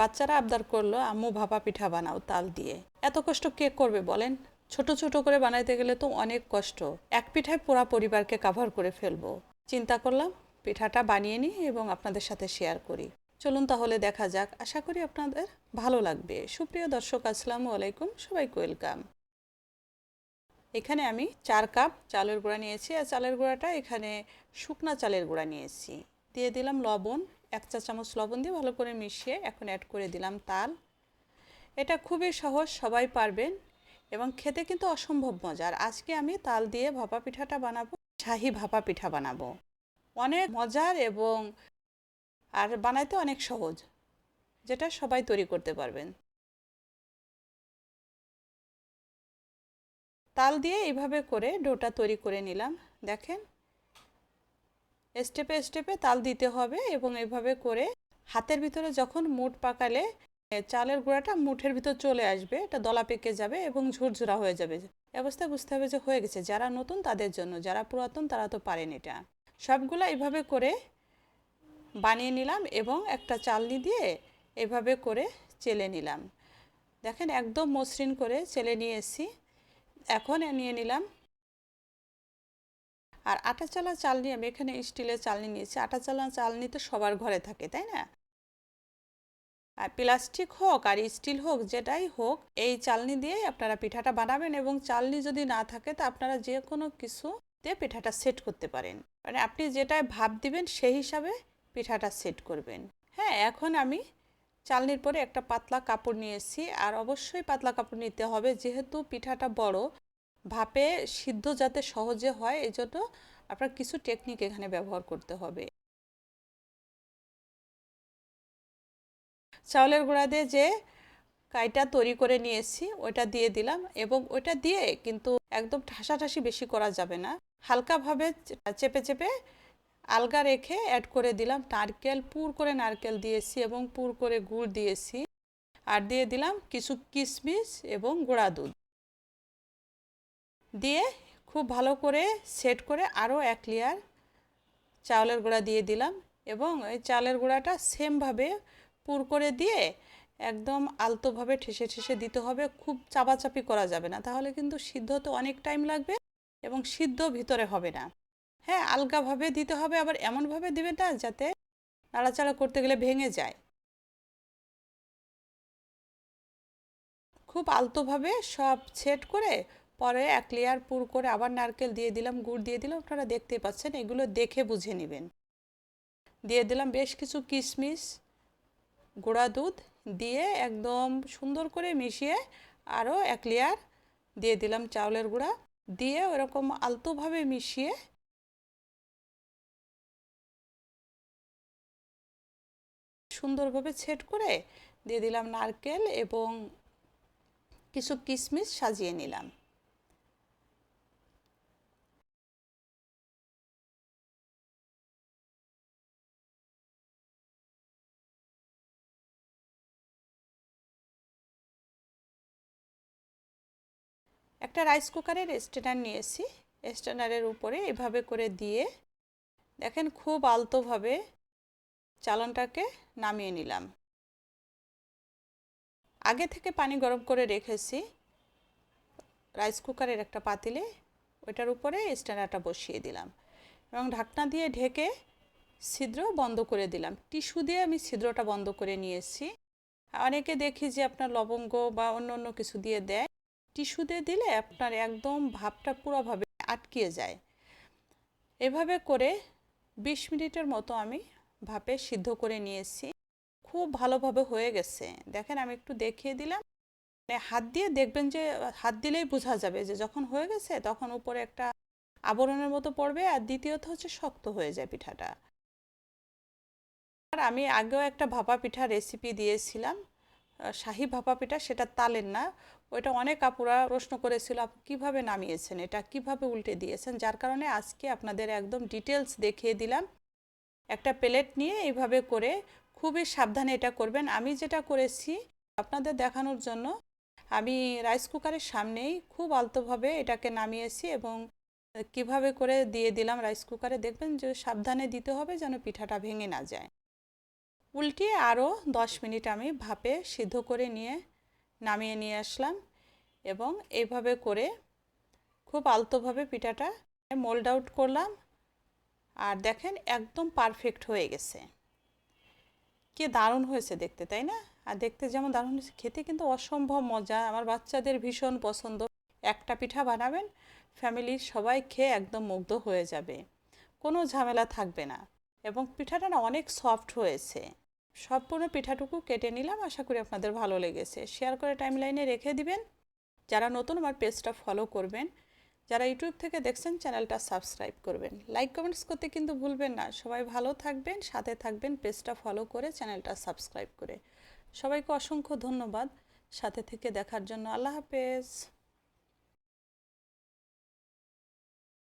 বাচ্চারা আবদার করল, আম্মু, ভাপা পিঠা বানাও তাল দিয়ে। এত কষ্ট কে করবে বলেন? ছোট ছোট করে বানাইতে গেলে তো অনেক কষ্ট। এক পিঠায় পুরা পরিবারকে কাভার করে ফেলব। চিন্তা করলাম, পিঠাটা বানিয়ে নিই এবং আপনাদের সাথে শেয়ার করি। চলুন তাহলে দেখা যাক। আশা করি আপনাদের ভালো লাগবে। সুপ্রিয় দর্শক, আসসালামু আলাইকুম। সবাইকে ওয়েলকাম এখানে আমি চার কাপ চালের গুঁড়া নিয়েছি। আর চালের গুঁড়াটা এখানে শুকনা চালের গুঁড়া নিয়েছি। দিয়ে দিলাম লবণ এক চা চামচ লবণ দিয়ে ভালো করে মিশিয়ে এখন অ্যাড করে দিলাম তাল। এটা খুবই সহজ, সবাই পারবেন এবং খেতে কিন্তু অসম্ভব মজার। আজকে আমি তাল দিয়ে ভাপা পিঠাটা বানাবো, শাহি ভাপা পিঠা বানাবো। অনেক মজার এবং আর বানাইতে অনেক সহজ, যেটা সবাই তৈরি করতে পারবেন। তাল দিয়ে এইভাবে করে ডোটা তৈরি করে নিলাম। দেখেন স্টেপে স্টেপে তাল দিতে হবে এবং এভাবে করে হাতের ভিতরে যখন মুঠ পাকালে চালের গুঁড়াটা মুঠের ভিতর চলে আসবে, এটা দলা পেকে যাবে এবং ঝুরঝুরা হয়ে যাবে। এ অবস্থায় বুঝতে হবে যে হয়ে গেছে। যারা নতুন তাদের জন্য, যারা পুরাতন তারা তো পারেন এটা। সবগুলো এভাবে করে বানিয়ে নিলাম এবং একটা চালনি দিয়ে এভাবে করে চেলে নিলাম। দেখেন, একদম মসৃণ করে চেলে নিয়ে এসেছি। এখন নিয়ে নিলাম আর আটা চালা চালনি, আমি এখানে স্টিলের চালনি নিয়েছি। আটা চালা চালনি তো সবার ঘরে থাকে, তাই না? আর প্লাস্টিক হোক আর স্টিল হোক, যেটাই হোক, এই চালনি দিয়ে আপনারা পিঠাটা বানাবেন এবং চালনি যদি না থাকে, তা আপনারা যে কোনো কিছু দিয়ে পিঠাটা সেট করতে পারেন। মানে আপনি যেটায় ভাব দিবেন, সেই হিসাবে পিঠাটা সেট করবেন। হ্যাঁ এখন আমি চালনির পরে একটা পাতলা কাপড় নিয়েছি আর অবশ্যই পাতলা কাপড় নিতে হবে, যেহেতু পিঠাটা বড় ভাপে সিদ্ধ যাতে সহজে হয় এই জন্য আপনার কিছু টেকনিক এখানে ব্যবহার করতে হবে। চাউলের গুঁড়া দিয়ে যে কাইটা তৈরি করে নিয়েছি, ওইটা দিয়ে দিলাম এবং ওইটা দিয়ে কিন্তু একদম ঠাসাঠাসি বেশি করা যাবে না। হালকাভাবে চেপে চেপে আলগা রেখে অ্যাড করে দিলাম নারকেল, পুর করে নারকেল দিয়েছি এবং পুর করে গুড় দিয়েছি। আর দিয়ে দিলাম কিছু কিশমিশ এবং গুঁড়া দুধ। দিয়ে খুব ভালো করে সেট করে আরও এক লেয়ার চাউলের গুঁড়া দিয়ে দিলাম এবং এই চালের গুঁড়াটা সেমভাবে পুর করে দিয়ে একদম আলতোভাবে ঠেসে ঠেসে দিতে হবে, খুব চাপাচাপি করা যাবে না। তাহলে কিন্তু সিদ্ধ তো অনেক টাইম লাগবে এবং সিদ্ধ ভিতরে হবে না। হ্যাঁ আলগাভাবে দিতে হবে, আবার এমনভাবে দিবে না যাতে নাড়াচাড়া করতে গেলে ভেঙে যায়। খুব আলতোভাবে সব সেট করে পরে এক লেয়ার পুর করে আবার নারকেল দিয়ে দিলাম, গুড় দিয়ে দিলাম। আপনারা দেখতেই পাচ্ছেন, এগুলো দেখে বুঝে নেবেন। দিয়ে দিলাম বেশ কিছু কিশমিশ, গুঁড়া দুধ দিয়ে একদম সুন্দর করে মিশিয়ে আরও এক লেয়ার দিয়ে দিলাম চাউলের গুঁড়া। দিয়ে ওরকম আলতোভাবে মিশিয়ে সুন্দরভাবে ছেট করে দিয়ে দিলাম নারকেল এবং কিছু কিশমিশ সাজিয়ে নিলাম। একটা রাইস কুকারের স্ট্যান্ডার নিয়েছি। স্ট্যান্ডারের উপরে এভাবে করে দিয়ে দেখেন খুব আলতোভাবে চালনটাকে নামিয়ে নিলাম। আগে থেকে পানি গরম করে রেখেছি রাইস কুকারের একটা পাতিলে, ওইটার উপরে স্ট্যান্ডারটা বসিয়ে দিলাম এবং ঢাকনা দিয়ে ঢেকে ছিদ্র বন্ধ করে দিলাম। টিস্যু দিয়ে আমি ছিদ্রটা বন্ধ করে নিয়েছি। অনেকে দেখি যে আপনার লবঙ্গ বা অন্য অন্য কিছু দিয়ে দেয়। টিস্যু দিয়ে দিলে আপনার একদম ভাবটা পুরোভাবে আটকিয়ে যায়। এভাবে করে বিশ মিনিটের মতো আমি ভাপে সিদ্ধ করে নিয়েছি। খুব ভালোভাবে হয়ে গেছে। দেখেন, আমি একটু দেখিয়ে দিলাম। মানে হাত দিয়ে দেখবেন যে, হাত দিলেই বোঝা যাবে যে, যখন হয়ে গেছে তখন উপরে একটা আবরণের মতো পড়বে আর দ্বিতীয়ত হচ্ছে শক্ত হয়ে যায় পিঠাটা। আর আমি আগেও একটা ভাপা পিঠা রেসিপি দিয়েছিলাম। শাহি ভাপা পিঠা, সেটা তালের না। ওইটা অনেক আপুরা প্রশ্ন করেছিল, আপু কীভাবে নামিয়েছেন এটা? কীভাবে উল্টে দিয়েছেন? যার কারণে আজকে আপনাদের একদম ডিটেলস দেখিয়ে দিলাম। একটা প্লেট নিয়ে এইভাবে করে খুবই সাবধানে এটা করবেন। আমি যেটা করেছি, আপনাদের দেখানোর জন্য, আমি রাইস কুকারের সামনেই খুব আলতোভাবে এটাকে নামিয়েছি এবং কীভাবে করে দিয়ে দিলাম রাইস কুকারে দেখবেন যে সাবধানে দিতে হবে যেন পিঠাটা ভেঙে না যায়। উল্টিয়ে আরও দশ মিনিট আমি ভাপে সিদ্ধ করে নিয়ে নামিয়ে নিয়ে আসলাম এবং এইভাবে করে খুব আলতোভাবে পিঠাটা মোল্ড আউট করলাম। আর দেখেন একদম পারফেক্ট হয়ে গেছে। কি দারুণ হয়েছে দেখতে, তাই না? আর দেখতে যেমন দারুণ হয়েছে, খেতে কিন্তু অসম্ভব মজা। আমার বাচ্চাদের ভীষণ পছন্দ। একটা পিঠা বানাবেন ফ্যামিলির সবাই খেয়ে একদম মুগ্ধ হয়ে যাবে। কোনো ঝামেলা থাকবে না। এবং পিঠাটা না অনেক সফট হয়েছে। সম্পূর্ণ পিঠাটুকু কেটে নিলাম। আশা করি আপনাদের ভালো লেগেছে। শেয়ার করে টাইমলাইনে রেখে দিবেন। যারা নতুন আমার পেজটা ফলো করবেন, যারা ইউটিউব থেকে দেখছেন চ্যানেলটা সাবস্ক্রাইব করবেন। লাইক কমেন্টস করতে কিন্তু ভুলবেন না। সবাই ভালো থাকবেন, সাথে থাকবেন পেজটা ফলো করে চ্যানেলটা সাবস্ক্রাইব করে। সবাইকে অসংখ্য ধন্যবাদ। সাথে থেকে দেখার জন্য আল্লাহ হাফেজ।